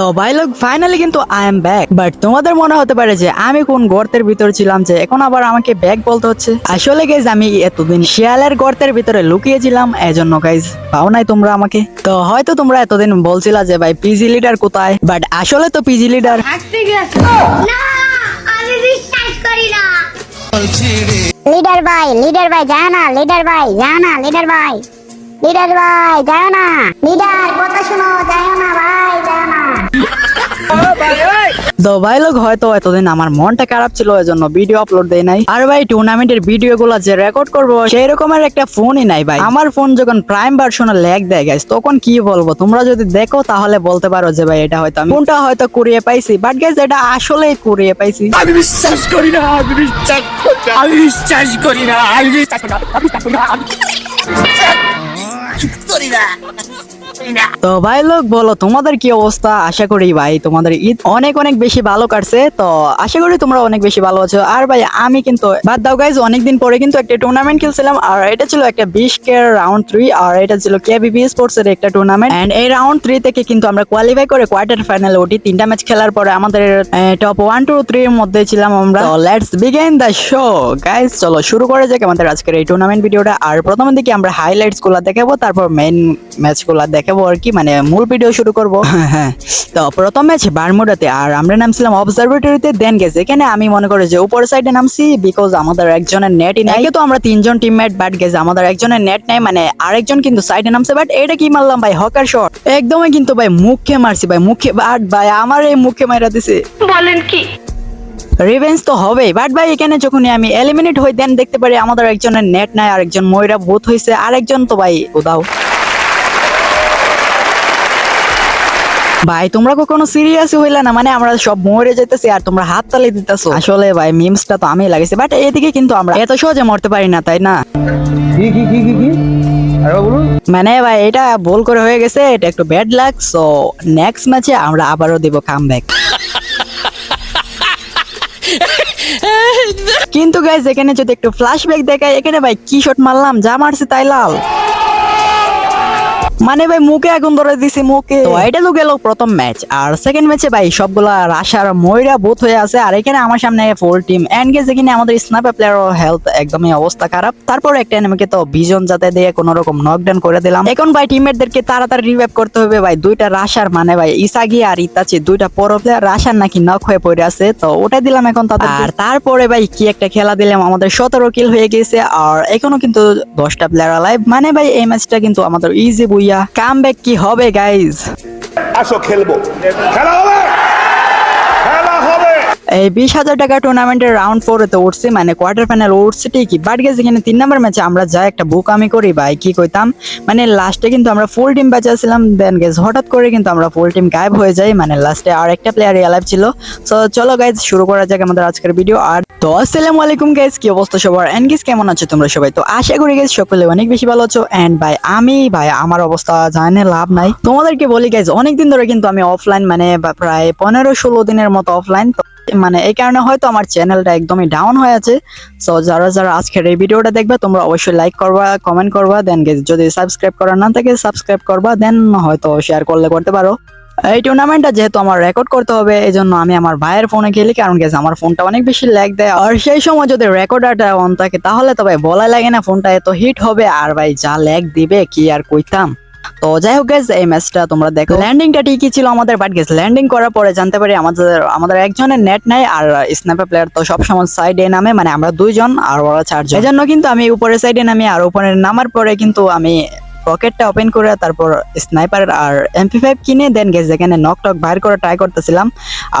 তো ভাই লোক ফাইনালি কিন্তু আই এম ব্যাক বাট তোমাদের মনে হতে পারে যে আমি কোন গর্তের ভিতর ছিলাম যে এখন আবার আমাকে ব্যাক বলতে হচ্ছে? আসলে গাইজ আমি এতদিন শিয়ালের গর্তের ভিতরে লুকিয়েছিলাম এজন্য গাইজ পাও নাই তোমরা আমাকে। তো হয়তো তোমরা এতদিন বলছিলা যে ভাই পিজি লিডার কোথায়? বাট আসলে তো পিজি লিডার হাঁটতে গেছে। না আমি বিশ্বাস করি না। লিডার ভাই লিডার ভাই যায় না লিডার ভাই যায় না লিডার ভাই। লিডার ভাই যায় না। লিডার কথা শোনো যায় না ভাই যায় না। তো ভাই লোক, হয়তো এতদিন আমার মনটা খারাপ ছিল, এজন্য ভিডিও আপলোড দেয় নাই। আর ভাই টুর্নামেন্টের ভিডিও গুলো যে রেকর্ড করব সেই রকমের একটা ফোনই নাই ভাই। আমার ফোন যখন প্রাইম ভার্সনে ল্যাগ দেয় গাইস তখন কি বলব? তোমরা যদি দেখো, তাহলে বলতে পারো যে ভাই, এটা হয়তো আমি ফোনটা হয়তো কুড়িয়ে পাইছি। বাট গাইস এটা আসলেই কুড়িয়ে পাইছি। আমি বিশ্বাস করি না, আমি বিশ্বাস করি না, আমি বিশ্বাস করি না, আমি বিশ্বাস করি না। তো ভাই লোক, বলো, তোমাদের কি অবস্থা? আশা করি ভাই তোমাদের ঈদ অনেক অনেক বেশি ভালো কাটছে। তো আশা করি তোমরা অনেক বেশি ভালো আছো। আর ভাই, আমি কিন্তু, বাদ দাও গাইজ অনেকদিন পরে কিন্তু একটা টুর্নামেন্ট খেলছিলাম। আর এটা ছিল একটা বিশ কে রাউন্ড থ্রি আর এটা ছিল কেবিবি স্পোর্টস এর একটা টুর্নামেন্ট এন্ড এই রাউন্ড থ্রি থেকে কিন্তু আমরা কোয়ালিফাই করে কোয়ার্টার ফাইনাল উঠি। তিনটা ম্যাচ খেলার পরে আমাদের টপ ওয়ান টু থ্রি এর মধ্যে ছিলাম আমরা। Let's begin the show guys চলো, শুরু করে যাক আমাদের আজকের এই টুর্নামেন্ট ভিডিওটা আর প্রথমে দিকে আমরা হাইলাইটসগুলা দেখাবো। তারপর মেইন ম্যাচগুলা দেখাবো আর কি মানে মূল ভিডিও শুরু করব। হ্যাঁ তো প্রথম ম্যাচ বারমুডাতে আর আমরা নামছিলাম অবজারভেটরিতে দেন গেছে। এখানে আমি মনে করি যে উপর সাইডে নামছি বিকজ আমাদের একজনের নেটই নাই। তো আমরা তিনজন টিমমেট বাট গেছে আমাদের একজনের নেট নাই মানে আরেকজন কিন্তু সাইডে নামছে বাট এটা কি মারলাম ভাই? হকার শট একদমই কিন্তু ভাই মুখে মারছি ভাই মুখে বাট ভাই আমার এই মুখে মারা দিছে। বলেন কি? রিভেঞ্জ তো হবেই বাট ভাই এখানে যখনই আমি এলিমিনেট হই দেন দেখতে পারি আমাদের একজনের নেট নাই আরেকজন ময়রা ভূত হয়েছে আরেকজন তো ভাই উদাও। ভাই তোমরা কখনো সিরিয়াস হইলে না মানে আমরা সব মরে যাইতেছি আর তোমরা হাত তালি দিতেছো। আসলে ভাই মিমসটা তো আমি লাগাইছি বাট এদিকে কিন্তু আমরা এত সহজে মরতে পারি না তাই না? কি কি কি কি কি? মানে ভাই এটা ভুল করে হয়ে গেছে এটা একটু ব্যাড লাগ সো নেক্সট ম্যাচে আমরা আবারও দেব কাম ব্যাক কিন্তু গাইজ এখানে যদি একটু ফ্ল্যাশব্যাক দেখায় এখানে ভাই কি শট মারলাম? যা মারছে তাই লাল। মানে ভাই মুখে আগুন ধরে দিছে মুখে। তো এটা তো গেল প্রথম ম্যাচ আর সেকেন্ড ম্যাচে ভাই সবগুলা রাশার ময়রা বোধ হয়ে আছে আর এখানে আমার সামনে ফুল টিম এন্ড গেছে এখানে আমাদের স্নাইপার প্লেয়ার হেলথ একদমই অবস্থা খারাপ। তারপর একটা এনিমিকে তো ভিজন যাতে দিয়ে কোন রকম নকডাউন করে দিলাম। এখন ভাই টিমমেটদেরকে তাড়াতাড়ি রিভাইভ করতে হবে ভাই দুইটা রাশার মানে ভাই ইসাগি আর ইতাচি দুইটা পর প্লেয়ার রাশার নাকি নক হয়ে পড়ে আছে তো ওটাই দিলাম এখন তাদের আর তারপরে ভাই কি একটা খেলা দিলাম আমাদের সতেরো কিল হয়ে গেছে আর এখনও কিন্তু দশটা প্লেয়ার লাইভ মানে ভাই এই ম্যাচটা কিন্তু আমাদের ইজি বুইয়া কাম কি হবে গাইজ আসো খেলব। খেলা হবে? এই বিশ হাজার টাকা টুর্নামেন্টের রাউন্ড ফোর তে উঠছি মানে কোয়ার্টার ফাইনাল উঠছে ঠিকই বাট গেছে এখানে তিন নম্বর ম্যাচে আমরা যা একটা বুক আমি করি, ভাই, কি কইতাম? মানে লাস্টে কিন্তু আমরা ফুল টিম বাঁচাছিলাম দেন গেস হঠাৎ করে কিন্তু আমরা ফুল টিম গায়েব হয়ে যাই মানে লাস্টে আর একটা প্লেয়ার অ্যালাইভ ছিল। সো চলো গাইজ শুরু করা যাক আমাদের আজকের ভিডিও আর তো, আসসালামু আলাইকুম গাইজ কি অবস্থা সবার? এন্ড গেস কেমন আছো তোমরা সবাই? তো, আশা করি গেস সকলে অনেক বেশি ভালো আছো। এন্ড ভাই, আমি, ভাই, আমার অবস্থা জানে লাভ নাই। তোমাদেরকে বলি গাইজ অনেকদিন ধরে কিন্তু আমি অফলাইন মানে প্রায় পনেরো ষোলো দিনের মতো অফলাইন মানে এই কারণে হয়তো আমার চ্যানেলটা একদমই ডাউন হয়ে আছে। সো যারা যারা আজকের এই ভিডিওটা দেখবে, তোমরা অবশ্যই লাইক করবা কমেন্ট করবা দেন যদি সাবস্ক্রাইব করা না থাকে সাবস্ক্রাইব করবা দেন হয়তো শেয়ার করলে করতে পারো। এই টুর্নামেন্টটা যেহেতু আমার রেকর্ড করতে হবে এই জন্য আমি আমার ভাইয়ের ফোনে খেলি, কারণ গেছে আমার ফোনটা অনেক বেশি ল্যাগ দেয়। আর সেই সময় যদি রেকর্ডারটা অন থাকে, তাহলে তো ভাই বলা লাগে না ফোনটা এত হিট হবে, আর ভাই যা ল্যাগ দিবে, কি আর কইতাম? তো যাই হোক গেছে এই ম্যাচটা তোমরা দেখো। ল্যান্ডিংটা ঠিকই ছিল আমাদের বাট গেছে ল্যান্ডিং করার পরে জানতে পারি আমাদের আমাদের একজনের নেট নাই আর স্ন্যাপার প্লেয়ার তো সবসময় সাইডে নামে মানে আমরা দুইজন আর ওরা চারজন। এই জন্য কিন্তু আমি উপরের সাইডে নামি আর উপরে নামার পরে কিন্তু আমি পকেটটা ওপেন করে তারপর স্নাইপার আর এমপি ফাইভ কিনে দেন গেস যেখানে নক টক বাইর করে ট্রাই করতেছিলাম।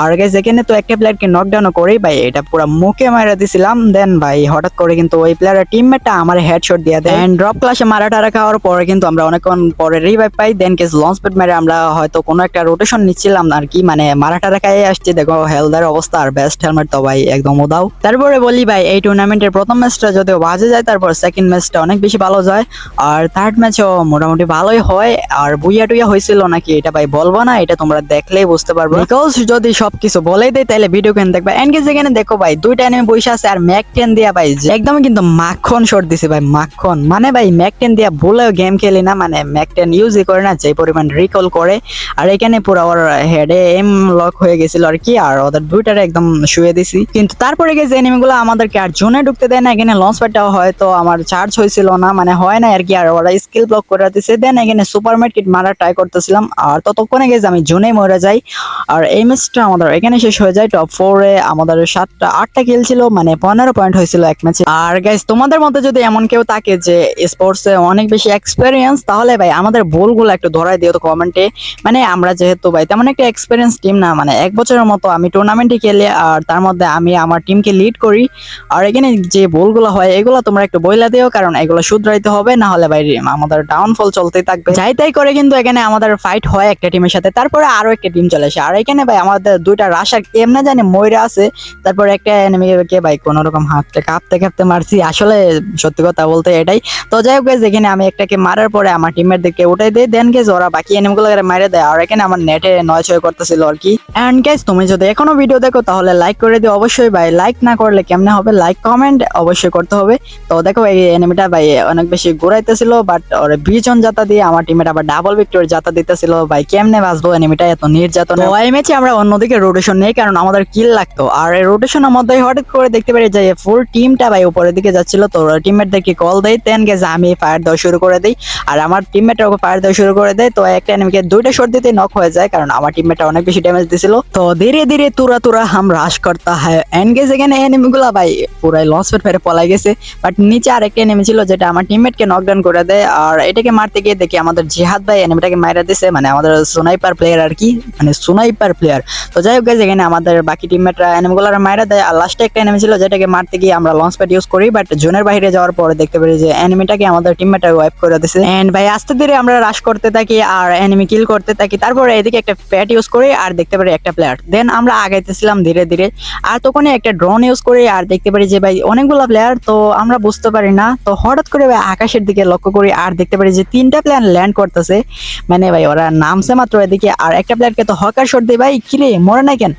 আর গেছে যেখানে তো একটা প্লেয়ারকে নকডাউনও করেই, ভাই, এটা পুরো মুখে মারা দিছিলাম। দেন ভাই, হঠাৎ করে কিন্তু ওই প্লেয়ারের টিমমেটটা আমার হেডশট দিয়ে দেয়। অ্যান্ড ড্রপ ক্লাসে মারা টারা খাওয়ার পরে কিন্তু আমরা অনেকক্ষণ পরে রিভাইভ পাই। দেন কেস লঞ্চ প্যাড মেরে আমরা হয়তো কোনো একটা রোটেশন নিচ্ছিলাম আর কি মানে মারা টারা খাইয়ে আসছি। দেখো হেলদার অবস্থা আর বেস্ট হেলমেট তো ভাই একদম উদাও। তারপরে বলি ভাই, এই টুর্নামেন্টের প্রথম ম্যাচটা যদিও বাজে যায়, তারপর সেকেন্ড ম্যাচটা অনেক বেশি ভালো যায়। আর থার্ড ম্যাচও মোটামুটি ভালোই হয়। আর বুইয়া টুইয়া হয়েছিল নাকি এটা ভাই বলব না, এটা তোমরা দেখলেই বুঝতে পারবে। বিকজ যদি সবকিছু বলেই দেয়, তাহলে ভিডিও কেন দেখবা? এনগেজ এখানে দেখো ভাই, দুইটা এনিমে বসে আছে আর ম্যাক টেন দিয়া ভাই একদম কিন্তু মাখন শট দিছে ভাই, মাখন। মানে ভাই, ম্যাক টেন দিয়া ভুলেও গেম খেলি না মানে ম্যাক টেন ইউজই করে না যে পরিমাণ রিকল করে। আর এখানে পুরো ওর হেডে এম লক হয়ে গেছিল আর কি, আর ওদের দুইটারে একদম শুয়ে দিছি। কিন্তু তারপরে গেছে এনিমিগুলো আমাদেরকে আর জোনে ঢুকতে দেয় না, এখানে লঞ্চ প্যাডটাও হয়তো আমার চার্জ হয়েছিল না মানে হয় না আর কি, আর ওরা স্কিল ব্লক করে দিছে। দেন এখানে সুপার মার্কেট মারা ট্রাই করতেছিলাম। আর ততক্ষণে গেছে আমি জোনে মরে যাই। আর এই ম্যাচটা আমাদের এখানে শেষ হয়ে যায়। টপ ফোরে আমাদের সাতটা, আটটা কিল ছিল মানে পনেরো পয়েন্ট হয়েছিল এক ম্যাচে আর গাইজ তোমাদের মধ্যে যদি এমন কেউ থাকে যে স্পোর্টসে অনেক বেশি এক্সপেরিয়েন্স তাহলে ভাই আমাদের ভুলগুলো একটু ধরাই দিও তো কমেন্টে মানে আমরা যেহেতু ভাই তেমন একটা এক্সপিরিয়েন্স টিম না মানে এক বছরের মতো আমি টুর্নামেন্টে খেলি, আর তার মধ্যে আমি আমার টিমকে লিড করি। আর এখানে যে ভুলগুলো হয়, এগুলো তোমরা একটু বইলা দিও, কারণ এগুলো শুধরাইতে হবে না হলে ভাই আমাদের ডাউনফল চলতেই থাকবে। যাই তাই করে কিন্তু এখানে আমাদের ফাইট হয় একটা টিমের সাথে। তারপরে আরও একটা টিম চলে আসে। আর এখানে ভাই আমাদের দুইটা রাশার এমনি জানি ময়রা আছে। তারপর একটা এনিমিকে ভাই কোন রকম হাতটা কাঁপতে কাঁপতে মারছি। আসলে সত্যি কথা বলতে এটাই। তো যাই হোক এখানে আমি একটাকে মারার পরে আমার টিমের দিকে উঠাই দিই। দেন গেছে ওরা বাকি এনিমগুলো মারে দেয়। আর এখানে আমার নেটে নয় ছয় করতেছিল আর কি। এন্ড গাইজ তুমি যদি এখনও ভিডিও দেখো, তাহলে লাইক করে দিও। অবশ্যই ভাই লাইক না করলে কেমনে হবে? লাইক কমেন্ট অবশ্যই করতে হবে। তো দেখো এই এনিমিটা ভাই অনেক বেশি ঘুরাইতেছিল বাট ওর বিজন জাতা দিয়ে আমার টিমের আবার ডাবল ভিক্টর জাতা দিতেছিল। ভাই কেমনে বাঁচবো এনিমিটা এত নির্যাতন। এই ম্যাচে আমরা অন্যদিকে রোটেশন নেই কারণ আমাদের কিল লাগতো। আর এই রোটেশনের মধ্যে হঠাৎ করে দেখতে পারি যে ফুল টিমটা ভাই উপরের দিকে যাচ্ছিল। তো টিমমেটদেরকে কল দেয় তেন গেছে আমি ফায়ার দেওয়া শুরু করে দিই। আর আমার টিমমেটরা ওকে ফায়ার দেওয়া শুরু করে দেয়। তো একটা এনিমিকে দুইটা শট দিতে নক হয়ে যায় কারণ আমার টিমমেটটা অনেক বেশি ড্যামেজ দিছিল। তো ধীরে ধীরে তুরা তুরা হাম রাশ করতা হয়। এনগেজ এখানে এনিমিগুলা ভাই পুরাই লস পেট ফেরে পলাই গেছে। বাট নিচে আরেকটা এনিমি ছিল যেটা আমার টিমমেটকে নকডাউন করে দেয়। আর এটাকে মারতে গিয়ে দেখি আমাদের জিহাদ ভাই এনিমিটাকে মাইরা দিছে মানে আমাদের সোনাইপার প্লেয়ার আর কি মানে সোনাইপার প্লেয়ার তো যাই হোক guys, এখানে আমাদের বাকি টিমমেটরা এনিমিগুলার মাইরা দেয়। আর লাস্টে একটা এনিমি ছিল যেটাকে মারতে গিয়ে আমরা লঞ্চ প্যাড ইউজ করি বাট জোনের বাইরে যাওয়ার পরে দেখতে পারি যে এনিমিটাকে আমাদের টিমমেটরা ওয়াইপ করে দিছে। এন্ড ভাই আস্তে ধীরে আমরা রাশ করতে থাকি আর এনিমি কিল করতে থাকি। তারপরে এদিকে একটা প্যাড ইউজ করি আর দেখতে পারি একটা প্লেয়ার দেন আমরা আগাইতেছিলাম ধীরে ধীরে। আর তখনই একটা ড্রোন ইউজ করি আর দেখতে পারি যে ভাই অনেকগুলো প্লেয়ার তো আমরা বুঝতে পারি না। তো হঠাৎ করে ভাই আকাশের দিকে লক্ষ্য করি আর দেখতে পারি যে তিনটা প্ল্যান ল্যান্ড করতেছে মানে ভাই ওরা নামছে মাত্র এদিকে। আর একটা প্ল্যানকে তো হকার শট দেয় ভাই কিরে মরে না কেন?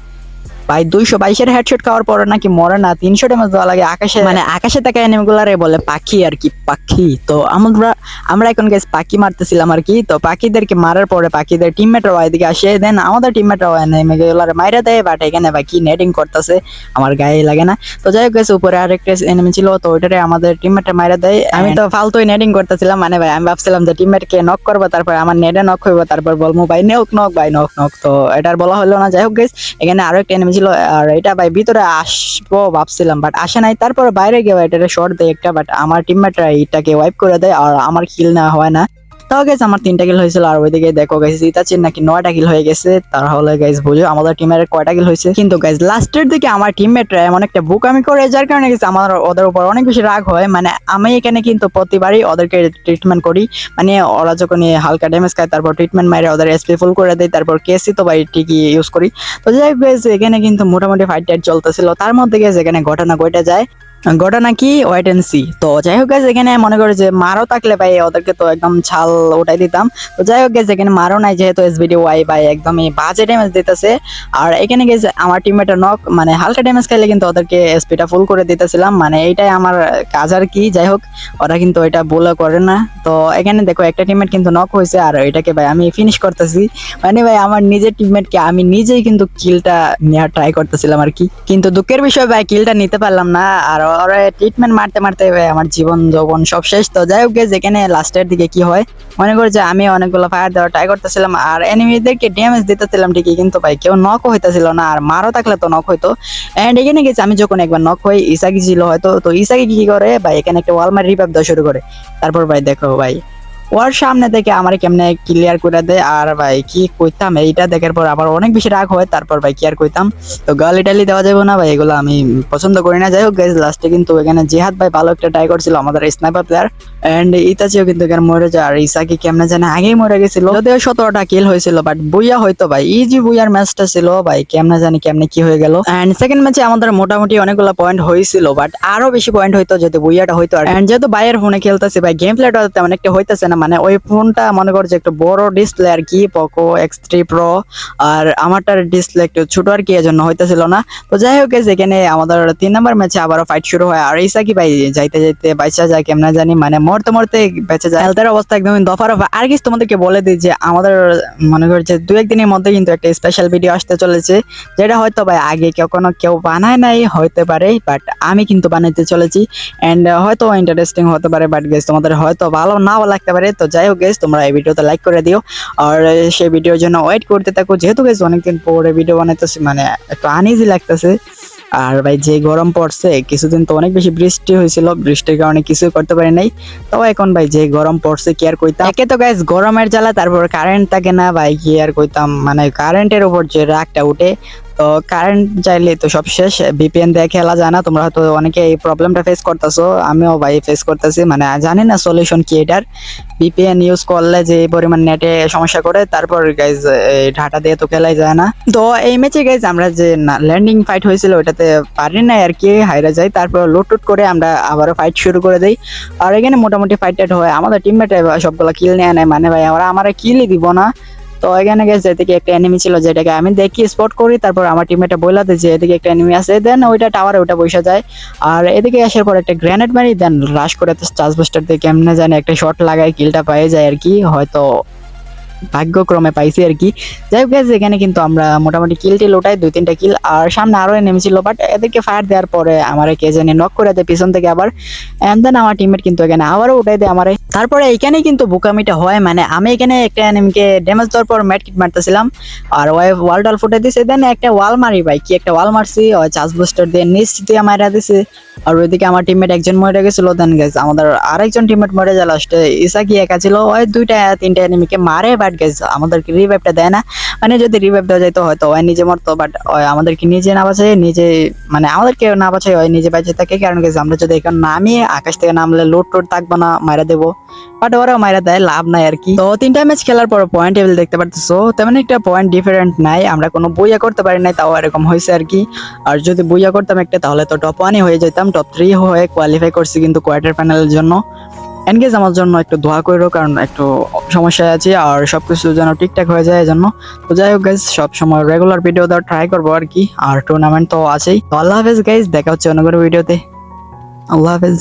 ভাই দুইশো বাইশের হেডশট খাওয়ার পরে নাকি মরে না তিনশো ড্যামেজ দেওয়া লাগে আকাশে। মানে আকাশে থাকা এনিমিগুলারে বলে পাখি আর কি পাখি। তো আমরা আমরা এখন গেছ পাখি মারতেছিলাম আর কি তো পাখিদেরকে মারার পরে পাখিদের টিমমেটরাও এদিকে আসে দেন আমাদের টিমমেটরাও এনিমিগুলারে মাইরা দেয় বাট এখানে বাকি নেটিং করতেছে আমার গায়ে লাগে না। তো যাই হোক গেছে উপরে আরেকটা এনিমি ছিল তো ওইটারে আমাদের টিমমেটটা মাইরা দেয়। আমি তো ফালতুই নেটিং করতেছিলাম মানে ভাই আমি ভাবছিলাম যে টিমমেটকে নক করব তারপর আমার নেটে নক হইবো তারপর বলব ভাই নক নক ভাই নক নক তো এটার বলা হলো না। যাই হোক গেছ এখানে আরও একটা এনিমি ছিল, আর এটা ভাই ভিতরে আসব ভাবছিলাম বাট আসে নাই। তারপর বাইরে গিয়ে এটা শর্ট দেয় একটা বাট আমার টিমমেটরা এটাকে ওয়াইপ করে দেয়, আর আমার কিল না হয় না। তাও গেছে আমার তিনটা কিল হয়েছিল। আর ওইদিকে দেখো গেছে ইতাচির নাকি নয়টা কিল হয়ে গেছে। তাহলে গাইজ বুঝো, আমাদের টিমের কয়টা কিল হয়েছে। কিন্তু গাইজ লাস্টের দিকে আমার টিমমেটরা এমন একটা বুক আমি করে, যার কারণে গেছে আমার ওদের উপর অনেক বেশি রাগ হয়। মানে আমি এখানে কিন্তু প্রতিবারই ওদেরকে ট্রিটমেন্ট করি। মানে ওরা যখন হালকা ড্যামেজ খায়, তারপর ট্রিটমেন্ট মারে ওদের এসপি ফুল করে দেয়, তারপর কেসি তো ভাই ঠিকই ইউজ করি। তো যাই হোক এখানে কিন্তু মোটামুটি ফাইট টাইট চলতেছিল। তার মধ্যে গেছে এখানে ঘটনা ঘটে যায়। ঘটনা নাকি ওয়েট এন্ড সি তো যাই হোক guys, এখানে মনে করে যে মারও থাকলে ভাই ওদেরকে তো একদম ছাল উঠাই দিতাম। তো যাই হোক guys, এখানে মারও নাই যেহেতু এসবিডি ওয়াই ভাই একদমই বাজে ড্যামেজ দিতেছে। আর এখানে গেছে আমার টিমমেটের নক মানে হালকা ড্যামেজ খাইলে কিন্তু ওদেরকে এসপিটা ফুল করে দিতেছিলাম। মানে এইটাই আমার কাজ আর কি যাই হোক ওরা কিন্তু এটা বলে করে না। তো এখানে দেখো একটা টিমমেট কিন্তু নক হয়েছে আর এটাকে ভাই আমি ফিনিশ করতেছি। মানে ভাই আমার নিজের টিমমেটকে আমি নিজেই কিন্তু কিলটা নেওয়ার ট্রাই করতেছিলাম আর কি। কিন্তু দুঃখের বিষয় ভাই কিলটা নিতে পারলাম না। আর ট্রিটমেন্ট মারতে মারতে আমার জীবন যৌবন সব শেষ তো। যাই হোক যেখানে লাস্টের দিকে কি হয়, মনে করি যে আমি অনেকগুলো ফায়ার দেওয়া ট্রাই করতেছিলাম আর এনিমিদেরকে ড্যামেজ দিতেছিলাম ঠিকই, কিন্তু ভাই কেউ নক হইতেছিল না আর মারও থাকলে তো নক হইতো। এন্ড এখানে গেছে আমি যখন একবার নক হই, ইসাকি ছিল হয়তো, তো ইসাকি কি করে, ভাই এখানে একটা ওয়ালমার রিপাপ দেওয়া শুরু করে। তারপর ভাই দেখো ভাই ওর সামনে থেকে আমার কেমনে ক্লিয়ার করে দেয়? আর ভাই, কি কইতাম? এইটা দেখার পর আবার অনেক বেশি রাগ হয়, তারপর ভাই কি আর কইতাম? তো গালি টালি দেওয়া যাবে না ভাই, এগুলো আমি পছন্দ করি না। যাই হোক গাইজ লাস্টে কিন্তু এখানে জিহাদ ভাই ভালো একটা ট্রাই করছিল, আমাদের স্নাইপার প্লেয়ার এন্ড ইতাচিও কিন্তু এখানে মরে যায়। আর ইসাকি কেমনে জানে, আগেই মরে গেছিল। যদিও সতেরোটা কিল হয়েছিল বাট বুইয়া হয়তো ভাই ইজি বুইয়ার ম্যাচটা ছিল। ভাই, কেমনে জানি, কেমনে কি হয়ে গেল। এন্ড সেকেন্ড ম্যাচে আমাদের মোটামুটি অনেকগুলো পয়েন্ট হয়েছিল বাট আরও বেশি পয়েন্ট হইতো যদি বুইয়াটা হইতো। এন্ড যেহেতু বাইয়ের ফোনে খেলতেছে, ভাই গেম প্লেটা তেমন একটা হইতেছে না মানে ওই ফোনটা মনে করছে একটু বড় ডিসপ্লে আর কি পোকো এক্স থ্রি প্রো আর আমারটার ডিসপ্লে একটু ছোট আর কি, এজন্য হইতেছিল না। তো যাই হোক এখানে আমাদের তিন নম্বর ম্যাচে আবারও ফাইট শুরু হয়। আর ইসাকি ভাই, যাইতে যাইতে বাইচা যায়, কেমন জানি? মানে মরতে মরতে বেঁচে যায়। হেলথের অবস্থা একদমই দফা। রফা আর কিছু তোমাদেরকে বলে দিই যে আমাদের, মনে করছে দু একদিনের মধ্যে কিন্তু একটা স্পেশাল ভিডিও আসতে চলেছে, যেটা হয়তো ভাই আগে কখনো কেউ বানায় নাই, হইতে পারে বাট আমি কিন্তু বানাইতে চলেছি। এন্ড হয়তো ইন্টারেস্টিং হতে পারে বাট গেস তোমাদের হয়তো ভালো নাও লাগতে পারে। তো যাই হোক গেস তোমরা এই ভিডিওতে লাইক করে দিও। আর সেই ভিডিওর জন্য ওয়েট করতে থাকো। যেহেতু গেস অনেকদিন পরে ভিডিও বানাইতেছি মানে একটু আনইজি লাগতেছে। আর ভাই, যে গরম পড়ছে, কিছুদিন তো অনেক বেশি বৃষ্টি হয়েছিল। বৃষ্টির কারণে কিছুই করতে পারি নাই। তো এখন ভাই, যে গরম পড়ছে, কি আর কইতাম? একে তো গাইস গরমের জ্বালা, তারপর কারেন্ট থাকে না। ভাই, কি আর কইতাম? মানে কারেন্টের উপর যে রাগটা উঠে তো কারেন্ট চাইলে তো সব শেষ। ভিপিএন দিয়ে খেলা যায় না, তোমরা হয়তো অনেকে এই প্রবলেমটা ফেস করতেছো, আমিও ভাই ফেস করতেছি। মানে জানি না সলিউশন কি এটার। ভিপিএন ইউজ করলে যে পরিমাণ নেটে সমস্যা করে, তারপর গাইজ ডাটা দিয়ে তো খেলাই যায় না। তো এই ম্যাচে গাইজ আমরা যে ল্যান্ডিং ফাইট হয়েছিল ওটাতে পারি না আর কি, হাইরা যাই। তারপর লুট টুট করে আমরা আবারও ফাইট শুরু করে দিই। আর এখানে মোটামুটি ফাইট টাইট হয়। আমাদের টিমমেটে সবগুলো কিল নিয়ে নেয়। মানে ভাই আমরা আমার কিলই দিব না। তো এখানে গেছে, এদিকে একটা এনিমি ছিল যেটাকে আমি দেখি স্পট করি, তারপর আমার টিমমেটে বইলা দিই যে, এদিকে একটা এনিমি আছে। দেন ওইটা টাওয়ারে ওইটা বসে যায়। আর এদিকে আসার পর একটা গ্রেনেড মারি দেন রাশ করে চার্জ বুস্টার দিয়ে কেমনে জানি, একটা শট লাগায় কিলটা পেয়ে যায় আর কি, হয়তো ভাগ্যক্রমে পাইছি আর কি। যাই হোক এখানে কিন্তু আমরা মোটামুটি কিল টিল ওটাই দুই তিনটা কিল আর সামনে আরও নেমেছিল বাট এদেরকে ফায়ার দেওয়ার পরে আমার কে জানি নক করে দেয় পিছন থেকে আবার। এন্ড দেন আমার টিমমেট কিন্তু এখানে আবারও উঠাই দেয় আমারে। তারপরে এখানে কিন্তু বোকামিটা হয় মানে আমি এখানে একটা এনিমিকে ড্যামেজ দেওয়ার পর ম্যাট কিট মারতেছিলাম। আর ওই ওয়াল টাল ফুটে দিছে দেন একটা ওয়াল মারি ভাই, কি একটা ওয়াল মারছি, ওই চার্জ বুস্টার দিয়ে নিচ দিয়ে মারা দিছে। আর ওইদিকে আমার টিমমেট একজন মরে গেছিল দেন গেছে আমাদের আরেকজন টিমমেট মরে যায় লাস্টে ইসা কি একা ছিল? ওই দুইটা, তিনটা এনিমিকে মারে বাট গেছে আমাদেরকে রিভাইভটা দেয় না। মানে যদি রিভাইভ দেওয়া যায় তো হয়তো ওই নিজে মরতো বাট আমাদেরকে নিজে না বাঁচায়, নিজে মানে আমাদেরকে না বাঁচায়, ওই নিজে বেঁচে থাকে। কারণ গেছে আমরা যদি এখন নামিয়ে আকাশ থেকে নামলে লোড টোড থাকব না মারা দেবো। বাট ওরাও মারা দেয়, লাভ নাই আর কি। তো তিনটা ম্যাচ খেলার পর পয়েন্ট টেবিল দেখতে পারতেছো, তেমন একটা পয়েন্ট ডিফারেন্ট নাই। আমরা কোনো বইয়া করতে পারি নাই, তাও এরকম হয়েছে আর কি। আর যদি বইয়া করতাম একটা, তাহলে তো টপ ওয়ানই হয়ে যেতাম টপ থ্রি হয়ে কোয়ালিফাই করছি কিন্তু কোয়ার্টার ফাইনালের জন্য। এনগেজ আমার জন্য একটু দোয়া করো, কারণ একটু সমস্যায় আছে আর সব কিছু যেন ঠিকঠাক হয়ে যায় জন্য তো যাই হোক গাইজ সব সময় রেগুলার ভিডিও দেওয়ার ট্রাই করব আর কি, আর টুর্নামেন্ট তো আছেই। তো আল্লাহ হাফেজ গাইজ দেখা হচ্ছে অন্য কোনো ভিডিওতে আল্লাহ হাফেজ।